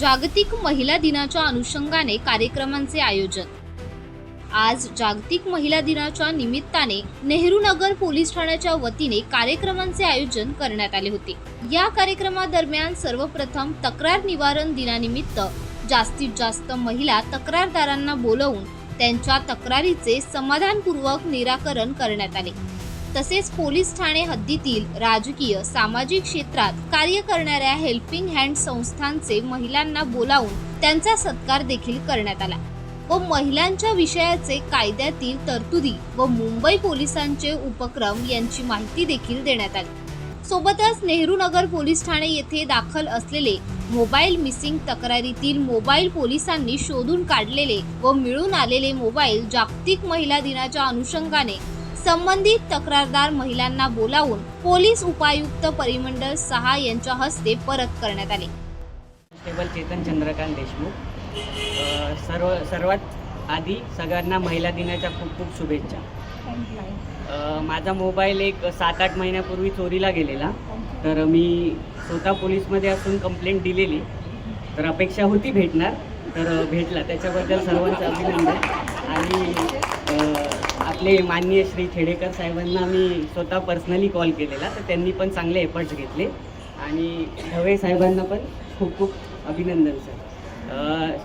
जागतिक महिला दिनाच्या अनुषंगाने कार्यक्रमांचे आयोजन. आज जागतिक महिला दिनाच्या निमित्ताने नेहरू नगर पोलीस ठाण्याच्या वतीने कार्यक्रमांचे आयोजन करण्यात आले होते. या कार्यक्रमादरम्यान सर्वप्रथम तक्रार निवारण दिनानिमित्त जास्तीत जास्त महिला तक्रारदारांना बोलवून त्यांच्या तक्रारीचे समाधानपूर्वक निराकरण करण्यात आले. तसेच पोलीस ठाणे हद्दीतील राजकीय सामाजिक क्षेत्रात कार्य करणाऱ्या हेल्पिंग हँड संस्थांचे महिलांना बोलावून त्यांचा सत्कार देखील करण्यात आला. व महिलांच्या विषयाचे कायद्यातील तरतुदी व मुंबई पोलिसांचे उपक्रम यांची माहिती देखील देण्यात आली. सोबतच नेहरू नगर पोलीस ठाणे येथे दाखल असलेले मोबाईल मिसिंग तक्रारीतील मोबाईल पोलिसांनी शोधून काढलेले व मिळून आलेले मोबाईल जागतिक महिला दिनाच्या अनुषंगाने संबंधित तक्रारदार महिलांना बोलावून पोलीस उपायुक्त परिमंडळ सहा यांच्या हस्ते परत करण्यात आले. कॉन्स्टेबल चेतन चंद्रकांत देशमुख सर्व सर्वात आधी सगळ्यांना महिला दिनाच्या खूप खूप शुभेच्छा. अ, माझा मोबाईल एक सात आठ महिन्यापूर्वी चोरीला गेलेला. तर मी स्वतः पोलीसमध्ये असून कंप्लेंट दिलेली. तर अपेक्षा होती भेटणार. तर भेटला. त्याच्याबद्दल सर्वांचं अभिनंदन. आणि आपले माननीय श्री खेडेकर साहेबांना मी स्वतः पर्सनली कॉल केलेला तर त्यांनी पण चांगले एफर्ट्स घेतले. आणि ढवे साहेबांना पण खूप खूप अभिनंदन सर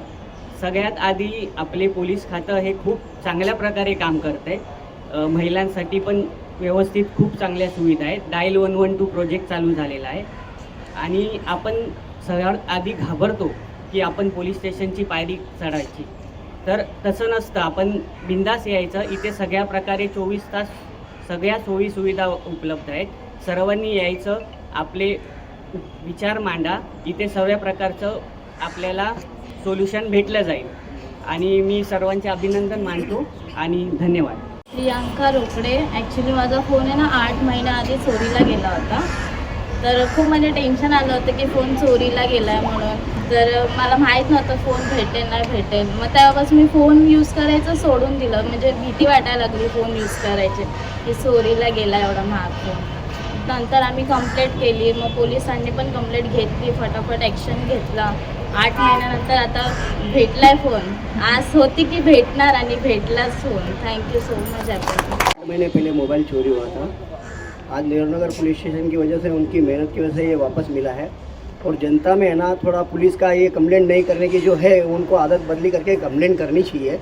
सगळ्यात आधी आपले पोलीस खातं हे खूप चांगल्या प्रकारे काम करत आहे महिलांसाठी पण व्यवस्थित खूप चांगल्या सुविधा आहेत. Dial one one two project चालू झालेला आहे. आणि आपण सगळ्यात आधी घाबरतो की आपण पोलीस स्टेशनची पायरी चढायची. तर तसं नसतं. आपण बिंदास यायचं. इथे सगळ्या प्रकारे चोवीस तास सगळ्या सोयी सुविधा उपलब्ध आहेत. सर्वांनी यायचं. आपले विचार मांडा. इथे सगळ्या प्रकारचं आपल्याला सोल्युशन भेटलं जाईल. आणि मी सर्वांचे अभिनंदन मानतो आणि धन्यवाद. प्रियांका रोकडे. ॲक्च्युली माझा फोन आहे ना आठ महिन्याआधी चोरीला गेला होता. तर खूप म्हणजे टेन्शन आलं होतं की फोन चोरीला गेला आहे म्हणून. तर मला माहीत नव्हतं फोन भेटेल नाही भेटेल. मग तेव्हापासून मी फोन यूज करायचं सोडून दिलं. म्हणजे भीती वाटायला लागली फोन यूज करायची. की चोरीला गेला एवढा महाग फोन नंतर आम्ही कंप्लेंट केली. मग पोलिसांनी पण कंप्लेंट घेतली. फटाफट ॲक्शन घेतला. आठ महिन्यानंतर आता भेटलाय फोन आज होती की भेटणार आणि भेटलाच phone thank you so much आपण महिने पहिले मोबाईल चोरी होता. आज नेहरूनगर पुलिस स्टेशन की वजह से उनकी मेहनत की वजह से ये वापस मिला है। और जनता में है ना, थोड़ा पुलिस का ये कंप्लेंट नहीं करने की जो है, उनको आदत बदली करके कंप्लेंट करनी चाहिए।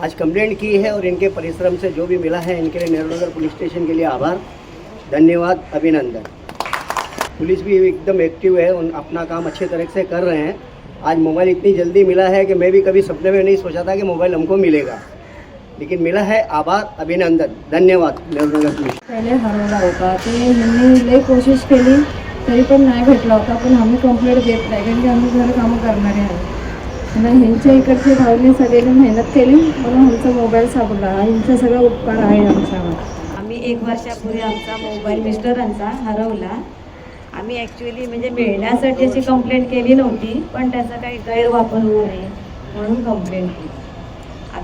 आज कंप्लेंट की है और इनके परिश्रम से जो भी मिला है, इनके लिए नेहरूनगर पुलिस स्टेशन के लिए आभार, धन्यवाद, अभिनंदन। पुलिस भी एकदम एक्टिव है, उन अपना काम अच्छे तरह से कर रहे हैं। आज मोबाइल इतनी जल्दी मिला है कि मैं भी कभी सपने में नहीं सोचा था कि मोबाइल हमको मिलेगा। लेकिन मिला है आभार अभिनंदन। धन्यवाद नेहरूनगर पुलिस। पहिले हरवला होता ते ह्यांनी लई कोशिश केली तरी पण नाही भेटला होता पण आम्ही कंप्लेंट देत नाही कारण की आम्ही घर कामं करणारे आहे. आणि ह्यांच्या इकडचे भाऊने सगळ्यांनी मेहनत केली म्हणून आमचा मोबाईल सापडला. ह्यांचा सगळा उपकार आहे आमच्यावर. आम्ही एक वर्षापूर्वी आमचा मोबाईल मिस्टरांचा हरवला. आम्ही ॲक्च्युली म्हणजे मिळण्यासाठी अशी कंप्लेंट केली नव्हती पण त्याचा काही गैरवापर होऊ नये म्हणून कंप्लेंट केली.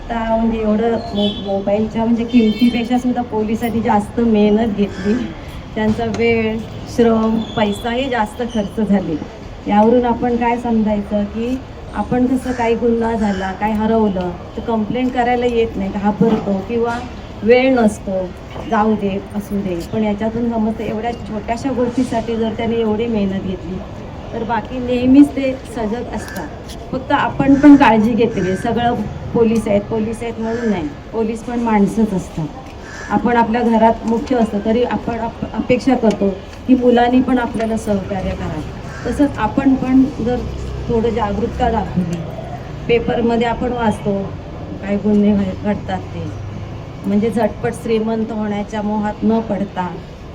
आता म्हणजे एवढं मो मोबाईलच्या म्हणजे किमतीपेक्षा सुद्धा पोलिसांनी जास्त मेहनत घेतली. त्यांचा वेळ श्रम पैसाही जास्त खर्च झाले. यावरून आपण काय समजायचं की आपण कसं काही गुन्हा झाला काय हरवलं तर कंप्लेंट करायला येत नाही घाबरतो किंवा वेळ नसतो. जाऊ दे असू दे. पण याच्यातून समजतं एवढ्या छोट्याशा गोष्टीसाठी जर त्याने एवढी मेहनत घेतली तर बाकी नेहमीच ते सजग असतात. फक्त आपण पण काळजी घेतली सगळं पोलीस आहेत पोलीस आहेत म्हणून नाही. पोलीस पण माणसंच असतात. आपण आपल्या घरात मुख्य असतं तरी आपण अप अपेक्षा करतो की मुलांनी पण आपल्याला सहकार्य करावं. तसंच आपण पण जर थोडं जागरूकता दाखवली पेपरमध्ये आपण वाचतो काय गुन्हे घडतात ते. म्हणजे झटपट श्रीमंत होण्याच्या मोहात न पडता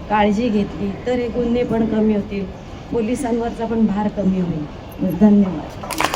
काळजी घेतली तर हे गुन्हे पण कमी होतील. पोलिसांवरचा पण भार कमी होईल. धन्यवाद.